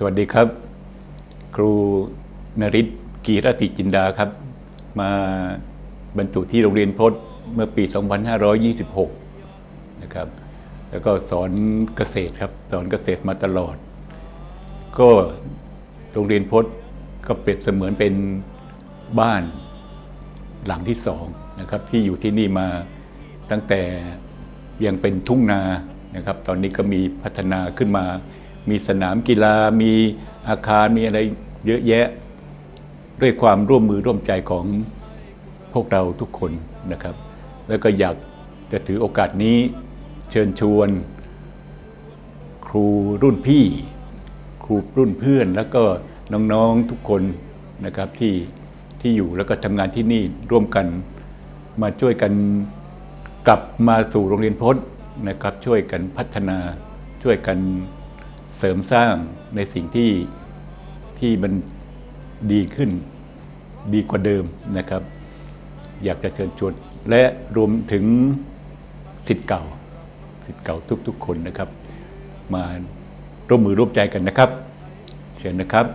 สวัสดีครับ ครูนริศกีรติจินดาครับ มาบรรจุที่โรงเรียนพจน์เมื่อปี 2526 นะครับ แล้วก็สอนเกษตรครับ สอนเกษตรมาตลอด ก็โรงเรียนพจน์ก็เปรียบเสมือนเป็นบ้านหลังที่สองนะครับ ที่อยู่ที่นี่มาตั้งแต่ยังเป็นทุ่งนานะครับ ตอนนี้ก็มีพัฒนาขึ้นมา มีสนามกีฬา มีอาคาร มีอะไรเยอะแยะ ด้วยความร่วมมือร่วมใจของพวกเราทุกคนนะครับ แล้วก็อยากจะถือโอกาสนี้เชิญชวน ครูรุ่นพี่ ครูรุ่นเพื่อน แล้วก็น้องๆทุกคนนะครับที่ที่อยู่แล้วก็ทำงานที่นี่ร่วมกันมาช่วยกันกลับมาสู่โรงเรียนพจน์นะครับ ช่วยกันพัฒนาช่วยกัน เสริมสร้างในสิ่งที่ที่มันดีขึ้นดีกว่าเดิมนะครับ อยากจะเชิญชวนและรวมถึงสิทธิ์เก่าสิทธิ์เก่าทุกๆ คนนะครับ มาร่วมมือร่วมใจกันนะครับ เชิญนะครับ